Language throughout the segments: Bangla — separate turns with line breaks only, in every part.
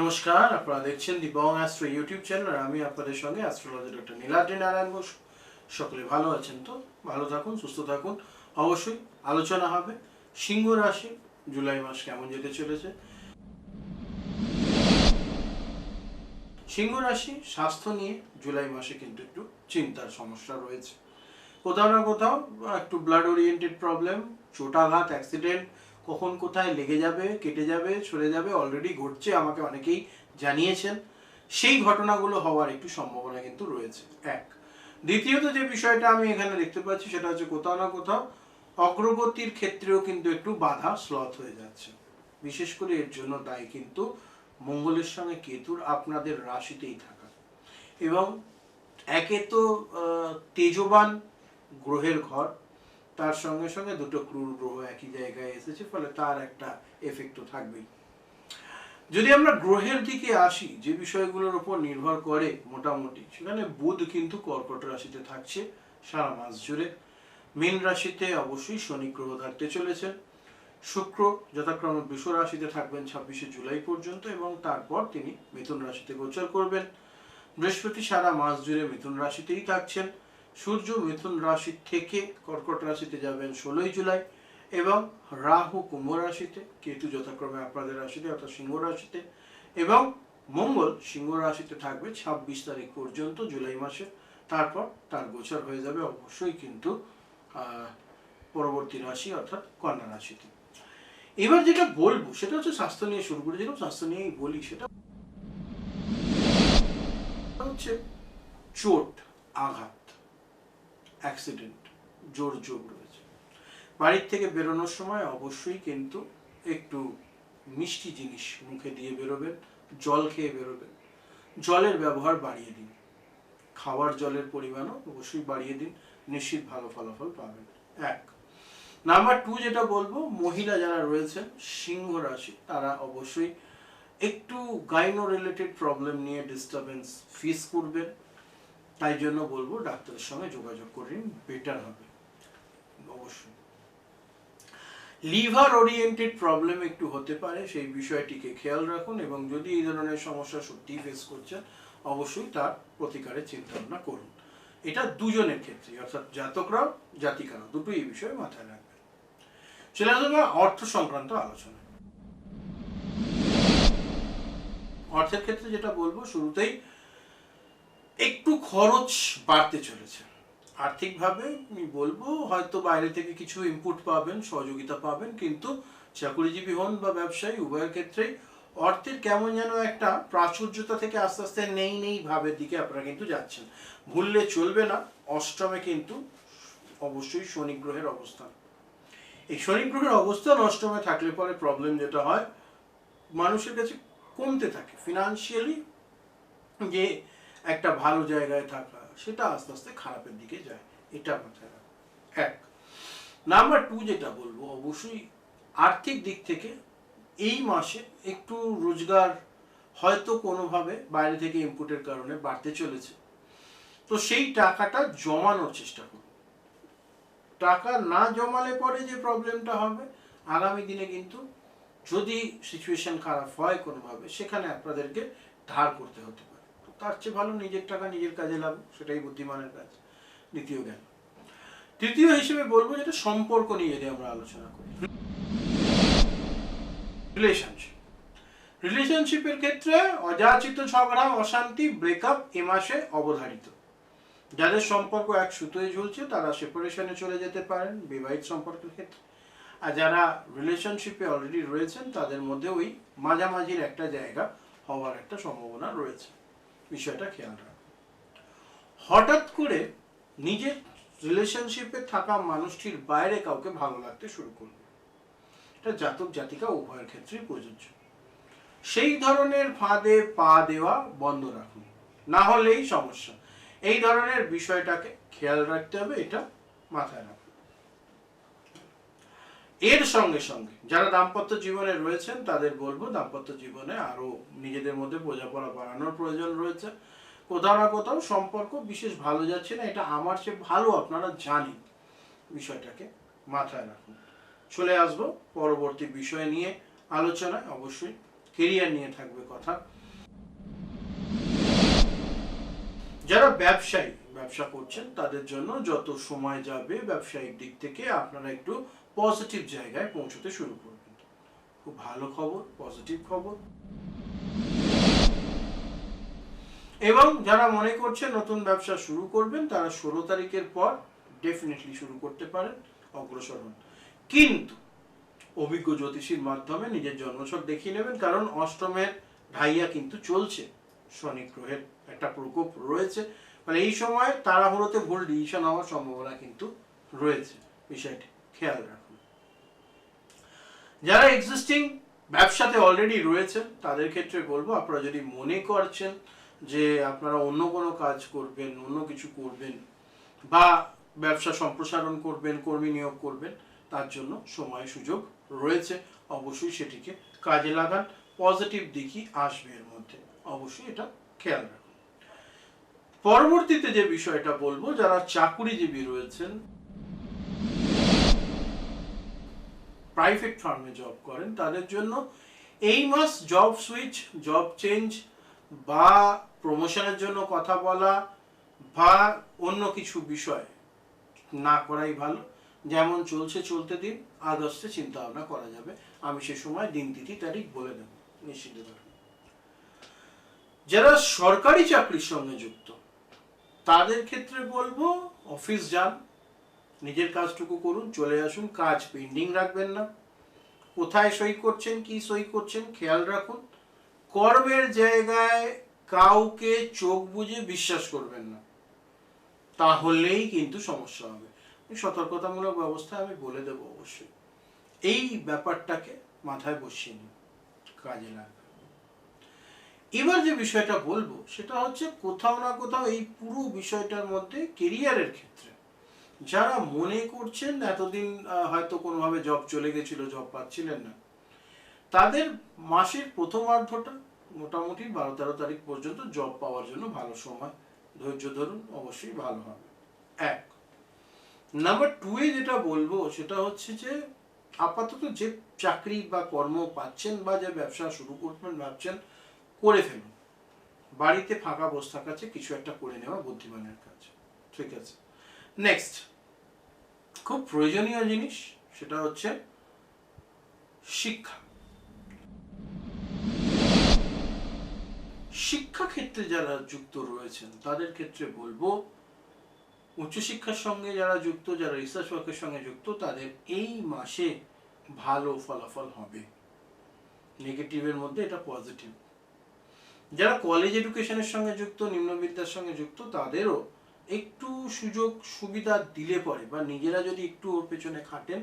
নমস্কার, আপনারা দেখছেন the Bong astro YouTube channel আর আমি আপনাদের সঙ্গে অ্যাস্ট্রোলজার ডক্টর নীলাদ্রি নারায়ণ বসু সকলে ভালো আছেন তো? ভালো থাকুন, সুস্থ থাকুন। অবশ্যই আলোচনা হবে সিংহ রাশি, জুলাই মাস কেমন যেতে চলেছে। সিংহ রাশি স্বাস্থ্য নিয়ে জুলাই মাসে কিন্তু একটু চিন্তার সমস্যা রয়েছে। কোথাও না কোথাও একটু ব্লাড ওরিয়েন্টেড প্রবলেম চোটাঘাত অ্যাক্সিডেন্ট কখন কোথায় লেগে যাবে, কেটে যাবে, সরে যাবে অলরেডি ঘটছে, আমাকে অনেকেই জানিয়েছেন। সেই ঘটনাগুলো হওয়ার একটু সম্ভাবনা কিন্তু রয়েছে। এক। দ্বিতীয়ত যে বিষয়টা আমি এখানে দেখতে পাচ্ছি, সেটা হচ্ছে কোথাও না কোথাও অগ্রগতির ক্ষেত্রেও কিন্তু একটু বাধা স্লথ হয়ে যাচ্ছে। বিশেষ করে এর জন্য দায়ী কিন্তু মঙ্গলের সঙ্গে কেতুর আপনাদের রাশিতেই থাকা। এবং একে তো তেজবান গ্রহের ঘর তার সঙ্গে সঙ্গে দুটো ক্রুর গ্রহ একই জায়গায় এসেছে, ফলে তার একটা এফেক্টও থাকবেই। যদি আমরা গ্রহের দিকে আসি, যে বিষয়গুলোর উপর নির্ভর করে মোটামুটি, সেখানে বুধ কিন্তু কর্কট রাশিতে থাকছে সারা মাস জুড়ে। মীন রাশিতে অবশ্যই শনি গ্রহ থাকতে চলেছেন। শুক্র যথাক্রমে বৃষ রাশিতে থাকবেন ছাব্বিশে জুলাই পর্যন্ত এবং তারপর তিনি মিথুন রাশিতে গোচর করবেন। বৃহস্পতি সারা মাস জুড়ে মিথুন রাশিতেই থাকছেন। সূর্য মিথুন রাশি থেকে কর্কট রাশিতে যাবেন ষোলোই জুলাই এবং রাহু কুম্ভ রাশিতে, কেতু যথাক্রমে আপনাদের রাশিতে অর্থাৎ সিংহ রাশিতে এবং মঙ্গল সিংহ রাশিতে থাকবে ছাব্বিশ তারিখ পর্যন্ত জুলাই মাসে। তারপর তার গোচর হয়ে যাবে অবশ্যই কিন্তু পরবর্তী রাশি অর্থাৎ কন্যা রাশিতে। এবার যেটা বলব, সেটা হচ্ছে স্বাস্থ্য নিয়ে শুরু করে যেরকম স্বাস্থ্য নিয়েই বলি সেটা হচ্ছে চোট, আঘাত। অ্যাক্সিডেন্ট জোর যোগ রয়েছে। বাড়ির থেকে বেরোনোর সময় অবশ্যই কিন্তু একটু মিষ্টি জিনিস মুখে দিয়ে বেরোবেন, জল খেয়ে বেরোবেন। জলের ব্যবহার বাড়িয়ে দিন। খাওয়ার জলের পরিমাণও অবশ্যই বাড়িয়ে দিন, নিশ্চিত ভালো ফলাফল পাবেন। এক, নাম্বার টু যেটা বলব, মহিলা যারা রয়েছেন, সিংহ রাশি, তারা অবশ্যই একটু গাইনো রিলেটেড প্রবলেম নিয়ে ডিস্টারবেন্স ফেস করবেন। তাই জন্য বলব ডাক্তারের সঙ্গে যোগাযোগ করে বেটার হবে। অবশ্যই। লিভার ওরিয়েন্টেড প্রবলেম একটু হতে পারে, সেই বিষয়টিকে খেয়াল রাখুন এবং যদি এই ধরনের সমস্যা সত্যিই ফেস করছেন, অবশ্যই তার প্রতিকারের চিন্তা ভাবনা করুন। এটা দুজনের ক্ষেত্রে, অর্থাৎ জাতকরাও জাতিকারাও দুটোই এই বিষয়ে মাথায় রাখবেন। চলে আসবে অর্থ সংক্রান্ত আলোচনা অর্থের ক্ষেত্রে যেটা বলব, শুরুতেই একটু খরচ বাড়তে চলেছে। আর্থিকভাবে আমি বলব, হয়তো বাইরে থেকে কিছু ইনপুট পাবেন, সহযোগিতা পাবেন, কিন্তু চাকুরিজীবী হন বা ব্যবসায়ী, উভয়ের ক্ষেত্রেই অর্থের কেমন যেন একটা প্রাচুর্যতা থেকে আস্তে আস্তে নেই নেই ভাবের দিকে আপনারা কিন্তু যাচ্ছেন। ভুললে চলবে না, অষ্টমে কিন্তু অবশ্যই শনি গ্রহের অবস্থান। এই শনি গ্রহের অবস্থান অষ্টমে থাকলে পরে প্রবলেম যেটা হয়, মানুষের কাছে কমতে থাকে। ফিনান্সিয়ালি যে একটা ভালো জায়গায় থাকা, সেটা আস্তে আস্তে খারাপের দিকে যায়। এটা মাথায় এক। নাম্বার টু যেটা বলব, অবশ্যই আর্থিক দিক থেকে এই মাসে একটু রোজগার হয়তো কোনোভাবে বাইরে থেকে ইনপুটের কারণে বাড়তে চলেছে। তো সেই টাকাটা জমানোর চেষ্টা করুন। টাকা না জমালে পরে যে প্রবলেমটা হবে, আগামী দিনে কিন্তু যদি সিচুয়েশন খারাপ হয় কোনোভাবে, সেখানে আপনাদেরকে ধার করতে হতে তার চেয়ে ভালো নিজের টাকা নিজের কাজে লাভ, সেটাই বুদ্ধিমানের কাজ, দ্বিতীয় জ্ঞান। তৃতীয় হিসেবে বলব যেটা সম্পর্ক নিয়ে যদি আমরা আলোচনা করি। রিলেশনশিপ রিলেশনশিপের ক্ষেত্রে অযাচিত ঝগড়া, অশান্তি ব্রেকআপ এ মাসে অবধারিত। যাদের সম্পর্ক এক সুতোয় ঝুলছে, তারা সেপারেশনে চলে যেতে পারেন, বিবাহিত সম্পর্কের ক্ষেত্রে। আর যারা রিলেশনশিপে অলরেডি রয়েছেন, তাদের মধ্যে ওই মাঝামাঝির একটা জায়গা হওয়ার একটা সম্ভাবনা রয়েছে। বিষয়টা খেয়াল রাখুন হঠাৎ করে নিজের রিলেশনশিপে থাকা মানুষটির বাইরে কাউকে ভালো লাগতে শুরু করবে এটা জাতক জাতিকা উভয়ের ক্ষেত্রেই প্রযোজ্য। সেই ধরনের ফাঁদে পা দেওয়া বন্ধ রাখুন। না হলেই সমস্যা। এই ধরনের বিষয়টাকে খেয়াল রাখতে হবে, এটা মাথায় রাখুন। এর সঙ্গে সঙ্গে যারা দাম্পত্য জীবনে রয়েছেন, তাদের বলব দাম্পত্য জীবনে আরও নিজেদের মধ্যে বোঝাপড়া বাড়ানোর প্রয়োজন রয়েছে। কোথাও না কোথাও সম্পর্ক বিশেষ ভালো যাচ্ছে না, এটা আমার চেয়ে ভালো আপনারা জানেন বিষয়টাকে মাথায় রাখুন। চলে আসব পরবর্তী বিষয় নিয়ে আলোচনায়, অবশ্যই কেরিয়ার নিয়ে থাকবে কথা। যারা ব্যবসায়ী ব্যবসা করছেন, তাদের জন্য যত সময় যাবে ব্যবসায়িক দিক থেকে আপনারা একটু পজিটিভ জায়গায় পৌঁছতে শুরু করবেন। খুব ভালো খবর পজিটিভ খবর। এবং যারা মনে করছে নতুন ব্যবসা শুরু করবেন, তারা ষোলো তারিখের পর ডেফিনেটলি শুরু করতে পারেন, অগ্রসর হন। কিন্তু অভিজ্ঞ জ্যোতিষীর মাধ্যমে নিজের জন্মছক দেখিয়ে নেবেন, কারণ অষ্টমের ঢাইয়া কিন্তু চলছে। শনি গ্রহের একটা প্রকোপ রয়েছে। মানে এই সময় তাড়াহুড়োতে ভুল ডিসিশন হওয়ার সম্ভাবনা কিন্তু রয়েছে। বিষয়টি খেয়াল রাখুন। যারা এক্সিস্টিং ব্যবসাতে অলরেডি রয়েছেন, তাদের ক্ষেত্রে বলব, আপনারা যদি মনে করছেন যে আপনারা অন্য কোনো কাজ করবেন, অন্য কিছু করবেন বা ব্যবসা সম্প্রসারণ করবেন, কর্মী নিয়োগ করবেন, তার জন্য সময় সুযোগ রয়েছে। অবশ্যই সেটিকে কাজে লাগান পজিটিভ দিকই আসবে এর মধ্যে। অবশ্যই এটা খেয়াল রাখুন। পরবর্তীতে যে বিষয়টা বলব, যারা চাকুরিজীবী রয়েছেন প্রাইভেট ফার্মে জব করেন, তাদের জন্য এই মাস জব সুইচ জব চেঞ্জ বা প্রমোশনের জন্য কথা বলা বা অন্য কিছু বিষয় না করাই ভালো। যেমন চলছে চলতে দিন, আগস্টে চিন্তা ভাবনা করা যাবে। আমি সে সময় দিন, তিথি, তারিখ বলে দেব, নিশ্চিত যারা সরকারি চাকরির সঙ্গে যুক্ত তাদের ক্ষেত্রে বলব অফিস যান, নিজের কাজটুকু করুন, চলে আসুন, কাজ পেন্ডিং রাখবেন না। কোথায় সই করছেন, কি সই করছেন, খেয়াল রাখুন। কর্মের জায়গায় কাউকে চোখ বুজে বিশ্বাস করবেন না। তাহলেই কিন্তু সমস্যা হবে। সতর্কতামূলক ব্যবস্থা আমি বলে দেব অবশ্যই। এই ব্যাপারটাকে মাথায় বসিয়ে নিন, কাজে লাগবে এবার যে বিষয়টা বলব, সেটা হচ্ছে কোথাও না কোথাও এই পুরো বিষয়টার মধ্যে কেরিয়ারের ক্ষেত্রে। যারা মনে করছেন এতদিন হয়তো কোনোভাবে জব চলে গেছিল জব পাচ্ছিলেন না, তাদের মাসের প্রথমার্ধটা মোটামুটি বারো তেরো তারিখ পর্যন্ত জব পাওয়ার জন্য ভালো সময়। ধৈর্য ধরুন, অবশ্যই ভালো হবে। এক নাম্বার টু এ যেটা বলব, সেটা হচ্ছে যে আপাতত যে চাকরি বা কর্ম পাচ্ছেন বা যে ব্যবসা শুরু করবেন ভাবছেন করে ফেলুন। বাড়িতে ফাঁকা বসে থাকাচ্ছে কিছু একটা করে নেওয়া বুদ্ধিমানের কাজ। ঠিক আছে? নেক্সট খুব প্রয়োজনীয় জিনিস সেটা হচ্ছে শিক্ষা। শিক্ষা ক্ষেত্রে যারা যুক্ত রয়েছেন, তাদের ক্ষেত্রে বলব, উচ্চশিক্ষার সঙ্গে যারা যুক্ত, যারা রিসার্চ ওয়ার্কের সঙ্গে যুক্ত, তাদের এই মাসে ভালো ফলাফল হবে। নেগেটিভের মধ্যে এটা পজিটিভ যারা কলেজ এডুকেশনের সঙ্গে যুক্ত, নিম্নবিদ্যার সঙ্গে যুক্ত, তাদেরও একটু সুযোগ, সুবিধা দিলে পরে বা নিজেরা যদি একটু ওর পেছনে খাটেন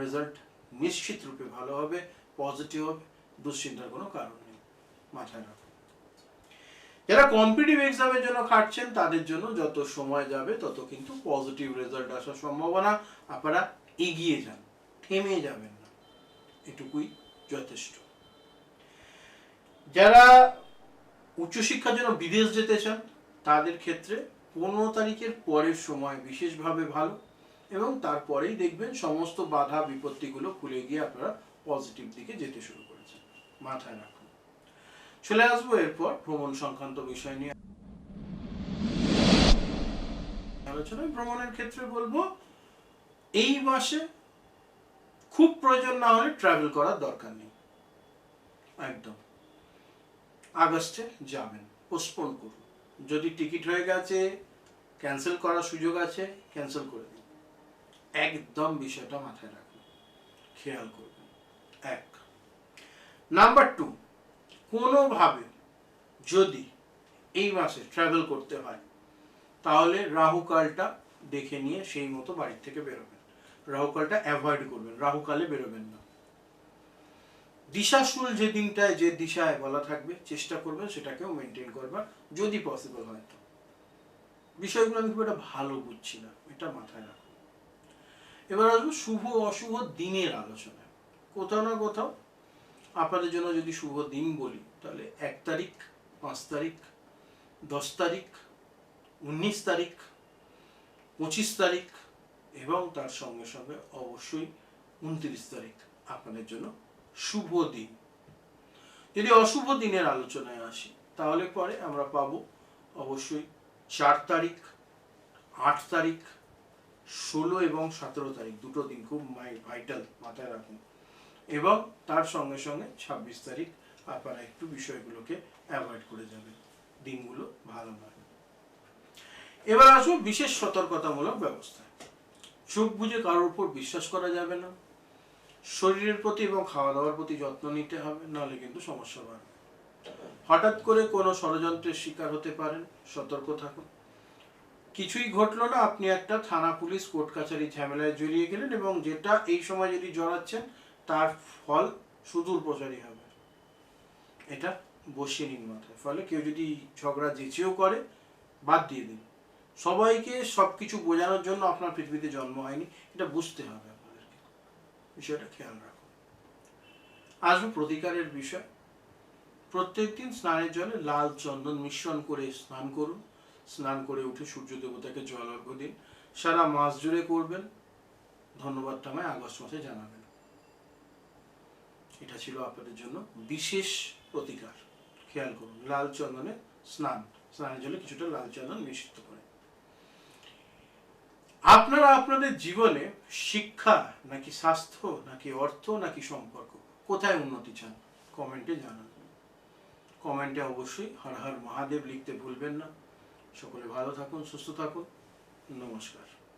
রেজাল্ট নিশ্চিত রূপে ভালো হবে পজিটিভ হবে, দুশ্চিন্তার কোনো কারণ নেই মাথায় রাখুন যারা কম্পিটিটিভ এক্সামের জন্য খাটছেন, তাদের জন্য যত সময় যাবে, তত কিন্তু পজিটিভ রেজাল্ট আসার সম্ভাবনা আপনারা এগিয়ে যান, থেমে যাবেন না। এটুকুই যথেষ্ট। যারা উচ্চশিক্ষার জন্য বিদেশ যেতে চান, তাদের ক্ষেত্রে পনেরো তারিখের পরের সময় বিশেষভাবে ভালো এবং তারপরেই দেখবেন সমস্ত বাধা বিপত্তিগুলো খুলে গিয়ে আপনারা পজিটিভ দিকে যেতে শুরু করেছেন। মাথায় রাখুন। চলে আসব এরপর ভ্রমণ সংক্রান্ত বিষয় নিয়ে। আলোচনায় ভ্রমণের ক্ষেত্রে বলব, এই মাসে খুব প্রয়োজন না হলে ট্রাভেল করার দরকার নেই। একদম। আগস্টে যাবেন পোস্টপোন করুন। যদি টিকিট হয়ে গেছে ক্যান্সেল করার সুযোগ আছে ক্যান্সেল করে দিন। একদম বিষয়টা মাথায় রাখুন। খেয়াল করবেন। এক। নাম্বার টু কোনোভাবে যদি এই মাসে ট্রাভেল করতে হয়, তাহলে রাহুকালটা দেখে নিয়ে সেই মতো বাড়ির থেকে বেরোবেন। রাহুকালটা অ্যাভয়েড করবেন। রাহুকালে বেরোবেন না। দিশাশুল যে দিনটায় যে দিশায় বলা থাকবে, চেষ্টা করবেন সেটাকেও মেনটেন করবার, যদি পসিবল হয় তো। বিষয়গুলো আমি খুব একটা ভালো বুঝছি না, এটা মাথায় রাখুন। এবার আসব শুভ অশুভ দিনের আলোচনা কোথাও না কোথাও আপনাদের জন্য যদি শুভ দিন বলি, তাহলে এক তারিখ, পাঁচ তারিখ, দশ তারিখ, উনিশ তারিখ, পঁচিশ তারিখ এবং তার সঙ্গে সঙ্গে অবশ্যই উনত্রিশ তারিখ আপনাদের জন্য শুভ দিন। যদি অশুভ দিনের আলোচনায় আসি, তাহলে পরে আমরা পাবো অবশ্যই চার তারিখ, আট তারিখ, ষোলো এবং সতেরো তারিখ, দুটো দিন খুব ভাইটাল মাথায় রাখুন। এবং তার সঙ্গে সঙ্গে ছাব্বিশ তারিখ আপনারা একটু বিষয়গুলোকে অ্যাভয়েড করে যাবেন। দিনগুলো ভালো নয়। এবার আসব বিশেষ সতর্কতামূলক ব্যবস্থা চোখ বুঝে কারোর উপর বিশ্বাস করা যাবে না। শরীরের প্রতি এবং খাওয়া দাওয়ার প্রতি যত্ন নিতে হবে, নাহলে কিন্তু সমস্যা বাড়বে হঠাৎ করে কোনো ষড়যন্ত্রের শিকার হতে পারেন, সতর্ক থাকুন। কিছুই ঘটলো না, আপনি একটা থানা পুলিশ কোর্ট কাছারি ঝামেলায় জড়িয়ে গেলেন এবং যেটা এই সময় যদি জড়াচ্ছেন, তার ফল সুদূর প্রচারী হবে। এটা বসিয়ে নিন মাথায়, ফলে কেউ যদি ঝগড়া জেচেও করে, বাদ দিয়ে দিন। সবাইকে সব কিছু বোঝানোর জন্য আপনার পৃথিবীতে জন্ম হয়নি, এটা বুঝতে হবে। বিষয়টা খেয়াল রাখুন আসব প্রতিকারের বিষয়। প্রত্যেকদিন স্নানের জলে লাল চন্দন মিশ্রণ করে স্নান করুন। স্নান করে উঠে সূর্য দেবতাকে জল অর্ঘ্য দিন। সারা মাস জুড়ে করবেন। ধন্যবাদটা আমায় আগস্ট মাসে জানাবেন। এটা ছিল আপনাদের জন্য বিশেষ প্রতিকার। খেয়াল করুন, লাল চন্দনে স্নান। স্নানের জলে কিছুটা লাল চন্দন মিশ্রিত করে। আপনারা আপনাদের জীবনে শিক্ষা নাকি স্বাস্থ্য নাকি অর্থ নাকি সম্পর্ক? কোথায় উন্নতি চান? কমেন্টে জানান। কমেন্টে অবশ্যই হর হর মহাদেব লিখতে ভুলবেন না। সকলে ভালো থাকুন, সুস্থ থাকুন। নমস্কার।